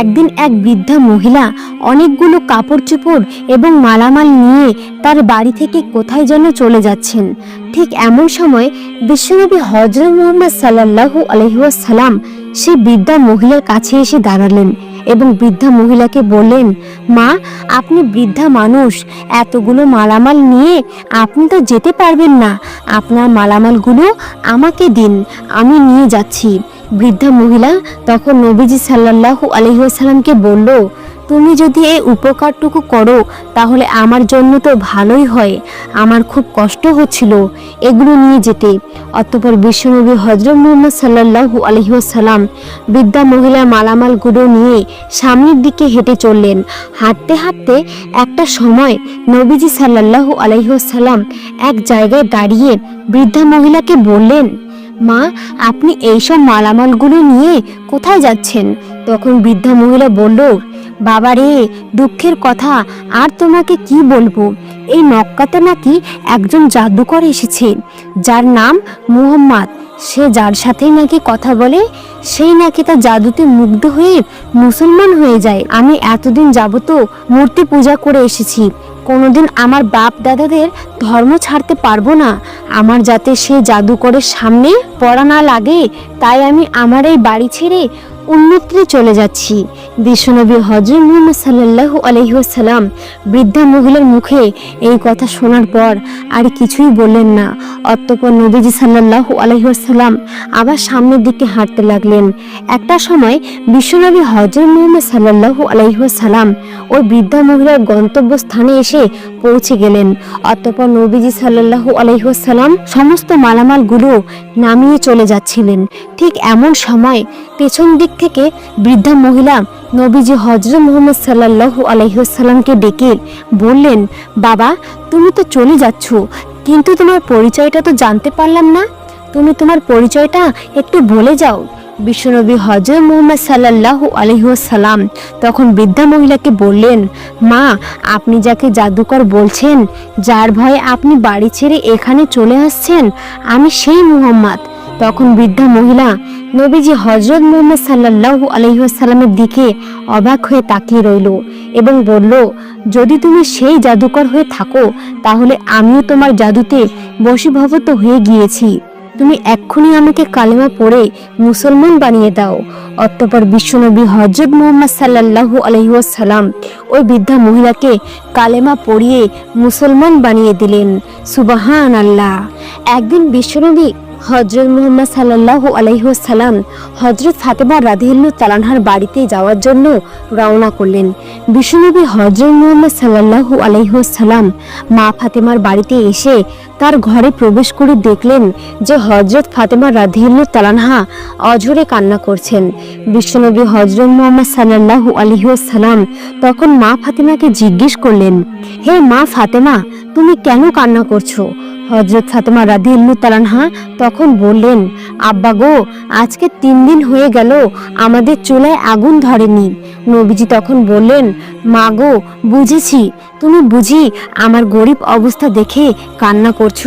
একদিন এক বৃদ্ধা মহিলা অনেকগুলো কাপড় চোপড় এবং মালামাল নিয়ে তার বাড়ি থেকে কোথায় যেন চলে যাচ্ছেন। ঠিক এমন সময় বিশ্বনবী হজরত মোহাম্মদ সাল্লাল্লাহু আলহিউসালাম সেই বৃদ্ধা মহিলার কাছে এসে দাঁড়ালেন এবং বৃদ্ধা মহিলাকে বললেন, মা, আপনি বৃদ্ধা মানুষ, এতগুলো মালামাল নিয়ে আপনি তো যেতে পারবেন না। আপনার মালামালগুলো আমাকে দিন, আমি নিয়ে যাচ্ছি। বৃদ্ধা মহিলা তখন নবীজি সাল্লাল্লাহু আলহিহাসাল্লামকে বলল, তুমি যদি এই উপকারটুকু করো, তাহলে আমার জন্য তো ভালোই হয়। আমার খুব কষ্ট হচ্ছিল এগুলো নিয়ে যেতে। অতঃপর বিশ্বনবী হজরত মোহাম্মদ সাল্লাল্লাহু আলহিহাসাল্লাম বৃদ্ধা মহিলার মালামালগুলো নিয়ে সামনের দিকে হেঁটে চললেন। হাঁটতে হাঁটতে একটা সময় নবীজি সাল্লাল্লাহু আলহিহাসাল্লাম এক জায়গায় দাঁড়িয়ে বৃদ্ধা মহিলাকে বললেন মা, আপনি এইসব মালামালগুলো নিয়ে কোথায় যাচ্ছেন? তখন বৃদ্ধা মহিলা বলল বাবা রে দুঃখের কথা, আর তোমাকে কি বলব? এই মক্কাতে নাকি একজন জাদুকর এসেছে। যার নাম মুহাম্মদ। সে যার সাথেই নাকি কথা বলে, সেই নাকি তার জাদুতে মুগ্ধ হয়ে মুসলমান হয়ে যায়। আমি এতদিন যাবত মূর্তি পূজা করে এসেছি। কোনোদিন আমার বাপ দাদাদের ধর্ম ছাড়তে পারব না। আমার যাতে সে জাদুকরের সামনে পড়া না লাগে, তাই আমি আমার এই বাড়ি ছেড়ে অন্যত্রে চলে যাচ্ছি। বিশ্বনবী হজরত মুহাম্মদ সাল্লাল্লাহু আলহিহাসাল্লাম বৃদ্ধা মহিলার মুখে এই কথা শোনার পর আর কিছুই বললেন না। অতঃপর নবীজি সাল্লাল্লাহু আলহিহাসাল্লাম আবার সামনের দিকে হাঁটতে লাগলেন। একটা সময় বিশ্বনবী হজরত মুহাম্মদ সাল্লাল্লাহু আলহিহাসাল্লাম ওই বৃদ্ধা মহিলার গন্তব্যস্থানে এসে পৌঁছে গেলেন। অতঃপর নবীজি সাল্লাল্লাহু আলহিহাসাল্লাম সমস্ত মালামালগুলো নামিয়ে চলে যাচ্ছিলেন। ঠিক এমন সময় পেছন দিক থেকে বৃদ্ধা মহিলা নবীজি হজরত মুহাম্মদ সাল্লাল্লাহু আলহিহাসাল্লামকে ডেকে বললেন, বাবা, তুমি তো চলে যাচ্ছ, কিন্তু তোমার পরিচয়টা তো জানতে পারলাম না। তুমি তোমার পরিচয়টা একটু বলে যাও। বিশ্বনবী হজরত মুহাম্মদ সাল্লাল্লাহু আলহিহাসাল্লাম তখন বৃদ্ধা মহিলাকে বললেন, মা, আপনি যাকে জাদুকর বলছেন, যার ভয়ে আপনি বাড়ি ছেড়ে এখানে চলে আসছেন, আমি সেই মুহাম্মদ। তখন বৃদ্ধা মহিলা নবীজি হজরত মোহাম্মদ সাল্লাল্লাহু আলহিহাসাল্লামের দিকে অবাক হয়ে তাকিয়ে রইল এবং বলল, যদি তুমি সেই জাদুকর হয়ে থাকো, তাহলে আমিও তোমার জাদুতে বশীভূত হয়ে গিয়েছি। তুমি এক্ষুনি আমাকে কালেমা পড়ে মুসলমান বানিয়ে দাও। অতঃপর বিশ্বনবী হজরত মোহাম্মদ সাল্লাল্লাহু আলহিহাসাল্লাম ওই বৃদ্ধা মহিলাকে কালেমা পড়িয়ে মুসলমান বানিয়ে দিলেন। সুবাহান আল্লাহ একদিন বিশ্বনবী হজরত মোহাম্মদ সাল্লাল্লাহু আলহিহাসাল্লাম হজরত ফাতেমা রাধিল্লু তালানহার বাড়িতে যাওয়ার জন্য রওনা করলেন। বিশ্বনবী হজরত মোহাম্মদ সাল্লাল্লাহু আলহিহাসাল্লাম মা ফাতেমার বাড়িতে এসে তার ঘরে প্রবেশ করে দেখলেন যে হজরত ফাতেমা রাধিল্লু তালানহা অঝরে কান্না করছেন। বিশ্বনবী হজরত মোহাম্মদ সাল্লাল্লাহু আলহিহাসাল্লাম তখন মা ফাতেমাকে জিজ্ঞেস করলেন, হে মা ফাতেমা, তুমি কেন কান্না করছ? হজরত ফাতেমা রাদিয়াল্লাহু তালানহা তখন বললেন, আব্বা গো, আজকে তিন দিন হয়ে গেল, আমাদের চুলায় আগুন ধরেনি। নবীজি তখন বললেন, মা গো, বুঝেছি, তুমি বুঝি আমার গরিব অবস্থা দেখে কান্না করছ?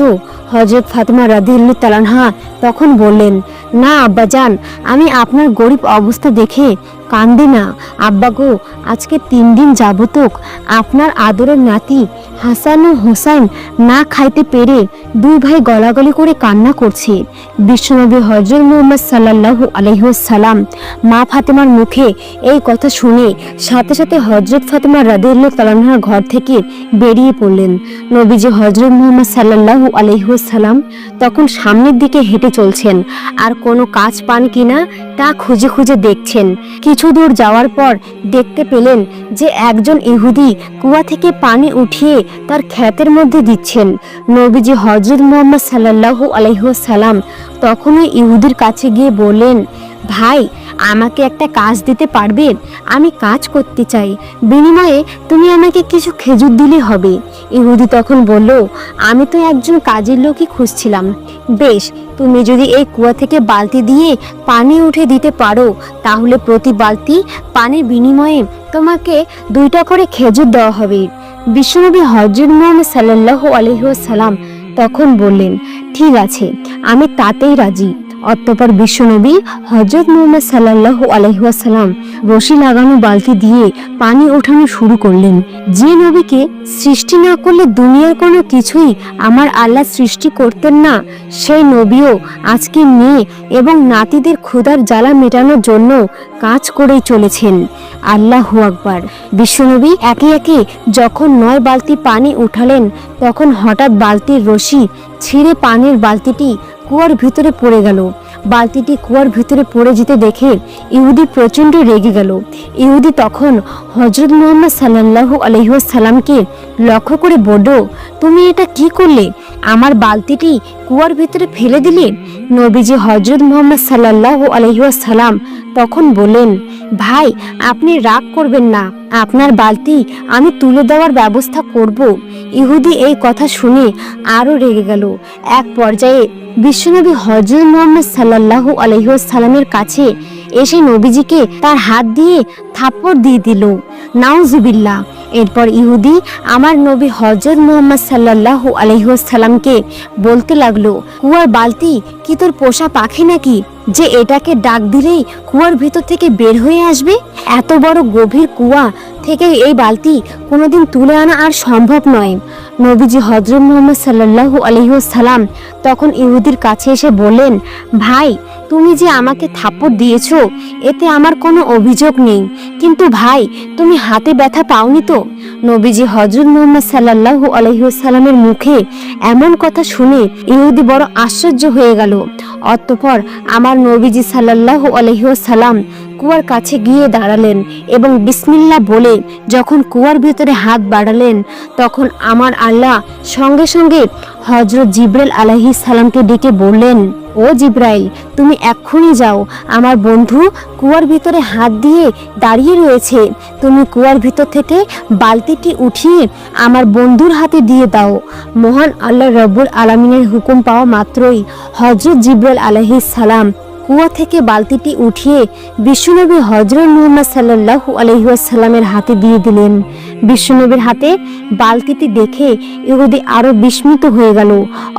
হজরত ফাতেমা রাদিয়াল্লাহু তালানহা তখন বললেন, না আব্বাজান আমি আপনার গরিব অবস্থা দেখে কান্দি না। আব্বা গো, আজকে তিন দিন যাবতক আপনার আদরের নাতি হাসান ও হোসাইন না খাইতে পেরে দুই ভাই গলাগলি করে কান্না করছে। বিশ্বনবী হজরত মুহাম্মদ সাল্লাল্লাহু আলহিসাল্লাম মা ফাতেমার মুখে এই কথা শুনে সাথে সাথে হজরত ফাতেমা রাদিল্লাহ তালানহার ঘর থেকে বেরিয়ে পড়লেন। নবীজি হজরত মুহাম্মদ সাল্লাল্লাহু আলহিসাল্লাম তখন সামনের দিকে হেঁটে চলছেন। আর কোনো কাজ পান কিনা তা খুঁজে খুঁজে দেখছেন। কিছু দূর যাওয়ার পর দেখতে পেলেন যে একজন ইহুদি কুয়া থেকে পানি উঠিয়ে তার খ্যাতের মধ্যে দিচ্ছেন। নবীজি হজরত মোহাম্মদ সাল্লাহ আলহিহাসাল্লাম তখনই ইহুদির কাছে গিয়ে বললেন ভাই, আমাকে একটা কাজ দিতে পারবে আমি কাজ করতে চাই। বিনিময়ে তুমি আমাকে কিছু খেজুর দিলে হবে। ইহুদি তখন বলল, আমি তো একজন কাজের লোকই খুঁজছিলাম। বেশ, তুমি যদি এই কুয়া থেকে বালতি দিয়ে পানি উঠে দিতে পারো, তাহলে প্রতি বালতি পানির বিনিময়ে তোমাকে দুইটা করে খেজুর দেওয়া হবে। বিশ্বনবী হজরত মোহাম্মদ সাল্লাল্লাহু আলহিহাসাল্লাম তখন বললেন, ঠিক আছে, আমি তাতেই রাজি। অতঃপর বিশ্বনবী হজরত মোহাম্মদ সাল্লাল্লাহু আলহিহাসাল্লাম রশি লাগানো বালতি দিয়ে পানি ওঠানো শুরু করলেন। যে নবীকে সৃষ্টি না করলে দুনিয়ার কোনো কিছুই আমার আল্লাহ সৃষ্টি করতেন না, সেই নবীও আজকে মেয়ে এবং নাতিদের ক্ষুধার জ্বালা মেটানোর জন্য কাজ করেই চলেছেন। আল্লাহ আকবার। বিশ্বনবী একে একে যখন নয় বালতি পানি উঠালেন, তখন হঠাৎ বালতির রশি ছিঁড়ে পানির বালতিটি কুয়ার ভিতরে পড়ে গেল। বালতিটি কুয়ার ভিতরে পড়ে যেতে দেখে ইহুদি প্রচণ্ড রেগে গেল। ইহুদি তখন হজরত মোহাম্মদ সাল্লাল্লাহু আলহিহাসাল্লামকে লক্ষ্য করে বলল, তুমি এটা কি করলে? আমার বালতিটি কুয়ার ভিতরে ফেলে দিলে? নবীজি হজরত মোহাম্মদ সাল্লাল্লাহু আলহিহাসাল্লাম তখন বললেন, ভাই, আপনি রাগ করবেন না। আপনার বালতি আমি তুলে দেওয়ার ব্যবস্থা করব। ইহুদি এই কথা শুনে আরও রেগে গেল। এক পর্যায়ে বিশ্বনবী হজর মোহাম্মদ সাল্লাল্লাহু আলহিউসালামের কাছে এসে নবীজিকে তার হাত দিয়ে থাপ্পড় দিয়ে দিল। নাউজুবিল্লাহ এরপর ইহুদি আমার নবী হজরত মোহাম্মদ সাল্লাল্লাহু আলহিহাসাল্লামকে বলতে লাগল, কুয়ার বালতি কি তোর পোষা পাখি নাকি যে এটাকে ডাক দিলেই কুয়ার ভিতর থেকে বের হয়ে আসবে? এত বড় গভীর কুয়া থেকে এই বালতি কোনোদিন তুলে আনা আর সম্ভব নয়। নবীজি হজরত মোহাম্মদ সাল্লাল্লাহু আলহিহাসাল্লাম তখন ইহুদির কাছে এসে বললেন, ভাই, তুমি যে আমাকে থাপ্পড় দিয়েছ, এতে আমার কোনো অভিযোগ নেই। কিন্তু ভাই, তুমি হাতে ব্যথা পাওনি তো? নবীজি হজরত মোহাম্মদ সাল্লাল্লাহু আলহিহাসাল্লামের মুখে এমন কথা শুনে ইহুদি বড় আশ্চর্য হয়ে গেল। অতঃপর আমার নবীজি সাল্লাল্লাহু আলহিহাসাল্লাম কুয়ার কাছে গিয়ে দাঁড়ালেন এবং বিসমিল্লা বলে যখন কুয়ার ভিতরে হাত বাড়ালেন, তখন আমার আল্লাহ সঙ্গে সঙ্গে হজরত জিব্রাইল আলাহি সালামকে ডেকে বললেন, ও জিব্রাইল, তুমি এক্ষুনি যাও। আমার বন্ধু কুয়ার ভিতরে হাত দিয়ে দাঁড়িয়ে রয়েছে। তুমি কুয়ার ভিতর থেকে বালতিটি উঠিয়ে আমার বন্ধুর হাতে দিয়ে দাও। মহান আল্লাহ রব্বুল আলমিনের হুকুম পাওয়া মাত্রই হজরত জিব্রাইল আলাহি সালাম কুয়া থেকে বালতিটি উঠিয়ে বিশ্বনবী হজরত মোহাম্মদ সাল্লু আলহিউসাল্লামের হাতে দিয়ে দিলেন। বিশ্বনবীর হাতে বালতিটি দেখে ইহুদি আরও বিস্মিত হয়ে গেল।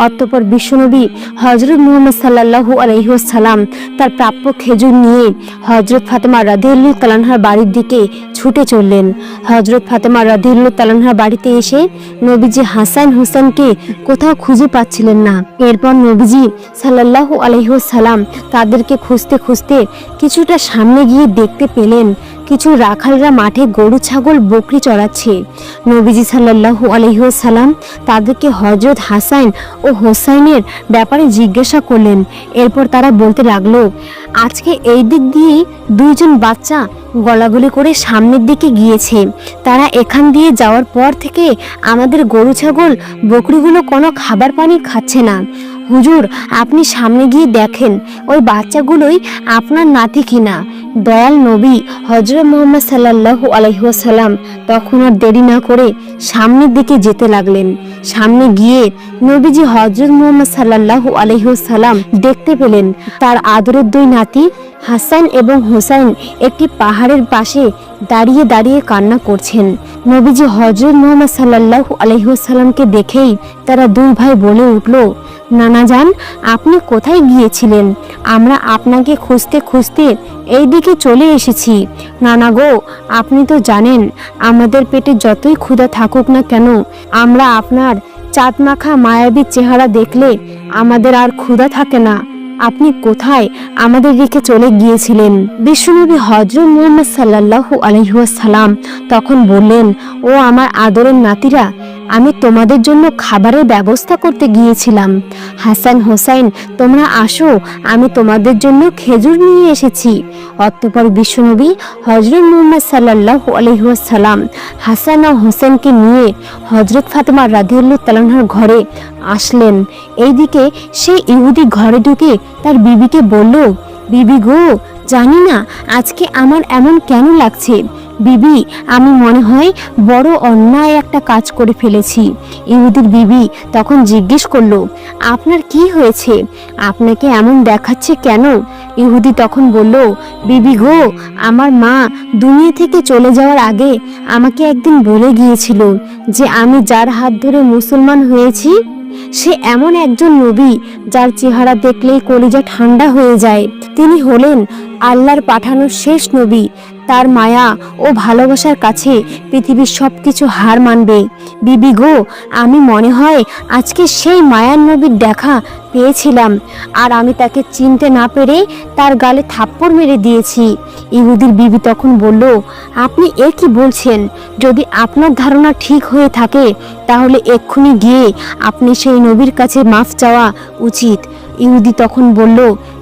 অতঃপর বিশ্বনবী হজরত মোহাম্মদ সাল্লাহু আলহিউসাল্লাম তার প্রাপ্য খেজুর নিয়ে হজরত ফাতেমা রাদিউল্লাহ কালানহার বাড়ির দিকে ছুটে চললেন। হজরত ফাতেমা রাদিউল্লাহ তালানহার বাড়িতে এসে নবীজি হাসান হোসেনকে কোথাও খুঁজে পাচ্ছিলেন না। এরপর নবীজি সাল্লাল্লাহু আলহিউসাল্লাম তাদেরকে খুঁজতে খুঁজতে কিছুটা সামনে গিয়ে দেখতে পেলেন, কিছু রাখালরা মাঠে গরু, ছাগল, বকরি চড়াচ্ছে। নবীজি সাল্লাল্লাহু আলহিউসাল্লাম তাদেরকে হজরত হাসান ও হোসাইনের ব্যাপারে জিজ্ঞাসা করলেন। এরপর তারা বলতে লাগল, আজকে এই দিক দিয়েই দুইজন বাচ্চা গলাগলি করে সামনের দিকে গিয়েছে। তারা এখান দিয়ে যাওয়ার পর থেকে আমাদের গরু, ছাগল, বকরিগুলো কোনো খাবার পানি খাচ্ছে না। হুজুর, আপনি সামনে গিয়ে দেখেন, ওই বাচ্চাগুলোই আপনার নাতি কিনা। দয়াল নবী হজরত মোহাম্মদ সাল্লাল্লাহু আলহিহাসাল্লাম তখন আর দেরি না করে সামনের দিকে যেতে লাগলেন। সামনে গিয়ে নবীজি হজরত মোহাম্মদ সাল্লাল্লাহু আলহিহাসাল্লাম দেখতে পেলেন তার আদরের দুই নাতি হাসান এবং হোসাইন একটি পাহাড়ের পাশে দাঁড়িয়ে দাঁড়িয়ে কান্না করছেন। নবীজি হজরত মোহাম্মদ সাল্লাল্লাহু আলহিহাসাল্লামকে দেখেই তারা দুই ভাই বলে উঠল নানা যান আপনি কোথায় গিয়েছিলেন? আমরা আপনাকে খুঁজতে খুঁজতে এই দিকে চলে এসেছি। নানা গো, আপনি তো জানেন, আমাদের পেটে যতই ক্ষুধা থাকুক না কেন, আমরা আপনার চাঁদমাখা মায়াবী চেহারা দেখলে আমাদের আর ক্ষুধা থাকে না। আপনি কোথায় আমাদের রেখে চলে গিয়েছিলেন? বিশ্বনবী হজরত মুহাম্মদ সাল্লাল্লাহু আলহিহাসাল্লাম তখন বললেন, ও আমার আদরের নাতিরা আমি তোমাদের জন্য খাবারের ব্যবস্থা করতে গিয়েছিলাম। হাসান হোসাইন, তোমরা আসো, আমি তোমাদের জন্য খেজুর নিয়ে এসেছি। অতঃপর বিশ্বনবী হজরত মুহাম্মদ সাল্লাল্লাহু আলহিহাসাল্লাম হাসান ও হোসেনকে নিয়ে হজরত ফাতেমা রাদিউল্লাহ তালানহার ঘরে আসলেন। এইদিকে সে ইহুদি ঘরে ঢুকে তার বিবিকে বলল, বিবি গো, জানি না আজকে আমার এমন কেন লাগছে? বিবি, আমি মনে হয় বড় অন্যায় একটা কাজ করে ফেলেছি। ইহুদির বিবি তখন জিজ্ঞেস করল, আপনার কি হয়েছে? আপনাকে এমন দেখাচ্ছে কেন? ইহুদি তখন বলল, বিবি গো, আমার মা দুনিয়া থেকে চলে যাওয়ার আগে আমাকে একদিন বলে গিয়েছিল যে আমি যার হাত ধরে মুসলমান হয়েছি সে এমন একজন নবী যার চেহারা দেখলেই কলিজা ঠান্ডা হয়ে যায়। তিনি হলেন আল্লাহর পাঠানোর শেষ নবী। তার মায়া ও ভালোবাসার কাছে পৃথিবীর সব কিছু হার মানবে। বিবি গো, আমি মনে হয় আজকে সেই মায়ার নবীর দেখা পেয়েছিলাম। আর আমি তাকে চিনতে না পেরে তার গালে থাপ্পড় মেরে দিয়েছি। ইহুদির বিবি তখন বলল, আপনি এ কি বলছেন? যদি আপনার ধারণা ঠিক হয়ে থাকে, তাহলে এক্ষুনি গিয়ে আপনি সেই নবীর কাছে মাফ চাওয়া উচিত। ইহুদি তখন বলল,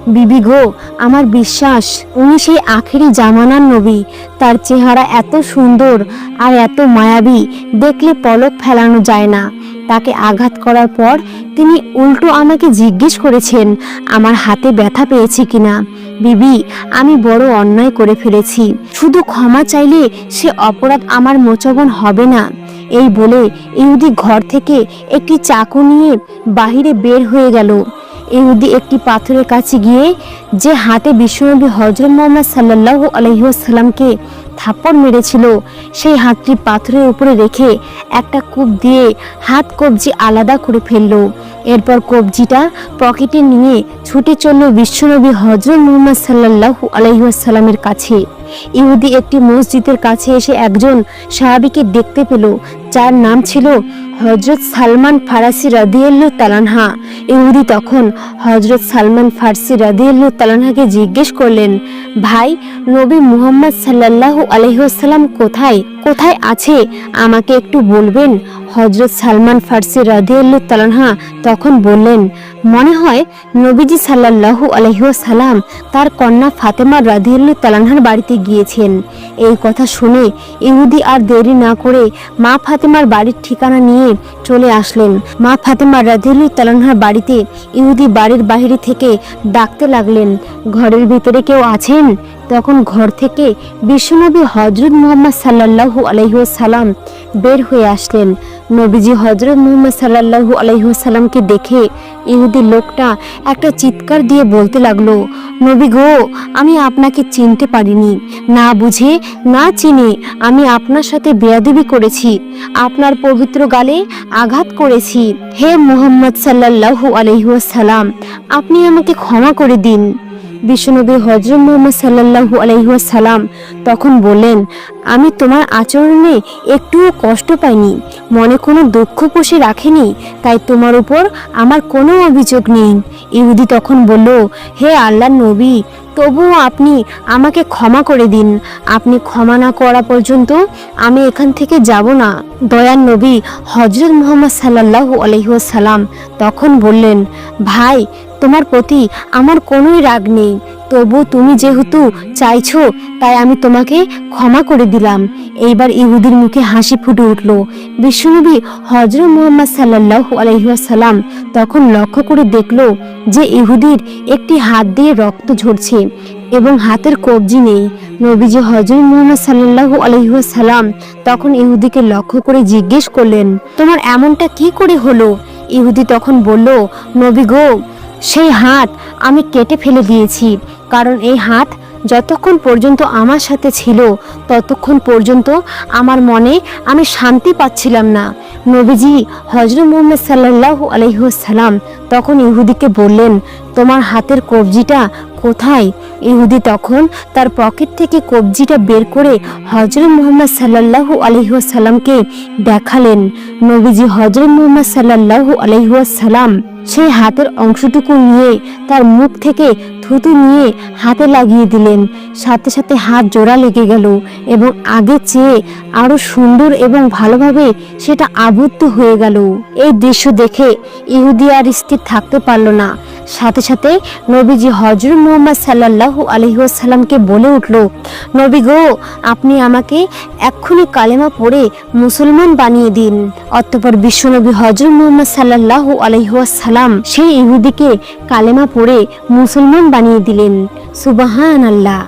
বিবি গো, আমার বিশ্বাস, উনি সেই আখেরি জামানার নবী। তার চেহারা এত সুন্দর আর এত মায়াবী, দেখলে পলক ফেলানো যায় না। তাকে আঘাত করার পর তিনি উল্টো আমাকে জিজ্ঞেস করেছেন, আমার হাতে ব্যথা পেয়েছি কিনা? বিবি, আমি বড় অন্যায় করে ফেলেছি। শুধু ক্ষমা চাইলে সে অপরাধ আমার মোচবন হবে না। এই বলে ইহুদি ঘর থেকে একটি চাকু নিয়ে বাহিরে বের হয়ে গেল। ইহুদি একটি পাথরের কাছে গিয়ে যে হাতে বিশ্বনবী হজরত মোহাম্মদ সাল্লাহ আলহিহাসাল্লামকে থাপ্পড় মেরেছিল। সেই হাতটি পাথরের উপরে রেখে একটা কূপ দিয়ে হাত কবজি আলাদা করে ফেলল। এরপর কবজিটা পকেটে নিয়ে ছুটে চলল বিশ্বনবী হজরত মোহাম্মদ সাল্লাহ আলহিহাসাল্লামের কাছে। ইহুদি একটি মসজিদের কাছে এসে একজন সাহাবিকে দেখতে পেল। যার নাম ছিল হজরত সালমান ফারাসি রাদিয়াল্লু তালানহা ইহুদি তখন হজরত সালমান ফারসি রাদিয়াল্লু তালানহাকে জিজ্ঞেস করলেন, ভাই, নবী মুহাম্মদ সাল্লাল্লাহু আলহিহাসাল্লাম কোথায়? কোথায় আছে? আমাকে একটু বলবেন? হজরত সালমান ফারসি রাদিয়াল্লু তালানহা তখন বললেন মনে হয় নবীজি সাল্লাল্লাহু আলহিহাসাল্লাম তার কন্যা ফাতেমা রাদিয়াল্লু তালানহার বাড়িতে গিয়েছেন। এই কথা শুনে ইহুদি আর দেরি না করে মা ফাতেমার বাড়ির ঠিকানা নিয়ে চলে আসলেন। মা ফাতেমা রাদিয়াল্লু তালানহার বাড়িতে ইহুদি বাড়ির বাইরে থেকে ডাকতে লাগলেন, ঘরের ভিতরে কেউ আছেন? তখন ঘর থেকে বিশ্বনবী হজরত মুহাম্মদ সাল্লাল্লাহু আলহিহাসাল্লাম বের হয়ে আসলেন। নবীজি হজরত মুহাম্মদ সাল্লাল্লাহু আলহিহাসাল্লামকে দেখে ইহুদি লোকটা একটা চিৎকার দিয়ে বলতে লাগল, নবী গো, আমি আপনাকে চিনতে পারিনি। না বুঝে, না চিনে আমি আপনার সাথে বেয়াদবি করেছি, আপনার পবিত্র গালে আঘাত করেছি। হে মুহাম্মদ সাল্লাল্লাহু আলহিহাসাল্লাম আপনি আমাকে ক্ষমা করে দিন। বিশ্বনবী হজরত মোহাম্মদ সাল্লাল্লাহু আলহিহাসাল্লাম তখন বললেন, আমি তোমার আচরণে একটুও কষ্ট পাইনি, মনে কোনো দুঃখ পুষে রাখেনি, তাই তোমার উপর আমার কোনো অভিযোগ নেই। ইহুদি তখন বলল, হে আল্লাহ নবী, তবুও আপনি আমাকে ক্ষমা করে দিন। আপনি ক্ষমা না করা পর্যন্ত আমি এখান থেকে যাব না। দয়ার নবী হজরত মোহাম্মদ সাল্লাল্লাহু আলহিহাসাল্লাম তখন বললেন, ভাই তোমার প্রতি আমার কোনোই রাগ নেই। তবু তুমি যেহেতু চাইছো, তাই আমি তোমাকে ক্ষমা করে দিলাম। এইবার ইহুদির মুখে হাসি ফুটে উঠল। বিশ্বনবী হজরত মোহাম্মদ সাল্লাল্লাহু আলহিহাসাল্লাম তখন লক্ষ্য করে দেখল যে ইহুদির একটি হাত দিয়ে রক্ত ঝরছে এবং হাতের কবজি নেই। নবীজি হজরত মোহাম্মদ সাল্লাল্লাহু আলহিহাসাল্লাম তখন ইহুদিকে লক্ষ্য করে জিজ্ঞেস করলেন, তোমার এমনটা কি করে হলো? ইহুদি তখন বলল, নবী গো সেই হাত আমি কেটে ফেলে দিয়েছি, কারণ এই হাত যতক্ষণ পর্যন্ত আমার সাথে ছিল, ততক্ষণ পর্যন্ত আমার মনে আমি শান্তি পাচ্ছিলাম না। নবীজি হজরত মোহাম্মদ সাল্লাহ আলহিহসাল্লাম তখন ইহুদিকে বললেন, তোমার হাতের কবজিটা কোথায়? ইহুদি তখন তার পকেট থেকে কবজিটা বের করে হজরত মোহাম্মদ সাল্লাল্লাহু আলহিহাসাল্লামকে দেখালেন। নবীজি হজরত মোহাম্মদ সাল্লাল্লাহু আলহিহাসাল্লাম সেই হাতের অংশটুকু নিয়ে তার মুখ থেকে থুতু নিয়ে হাতে লাগিয়ে দিলেন। সাথে সাথে হাত জোড়া লেগে গেল এবং আগে চেয়ে আরও সুন্দর এবং ভালোভাবে সেটা আবদ্ধ হয়ে গেল। এই দৃশ্য দেখে ইহুদি আর স্থির থাকতে পারল না। সাথে সাথে নবীজি হজর মোহাম্মদ সাল্লাল্লাহু আলহিউসাল্লামকে বলে উঠল, নবী গো, আপনি আমাকে এক্ষুনি কালেমা পড়ে মুসলমান বানিয়ে দিন। অতঃপর বিশ্বনবী হজর মুহাম্মদ সাল্লাল্লাহু আলহিউসাল্লাম সেই ইহুদিকে কালেমা পড়ে মুসলমান বানিয়ে দিলেন। সুবাহান আল্লাহ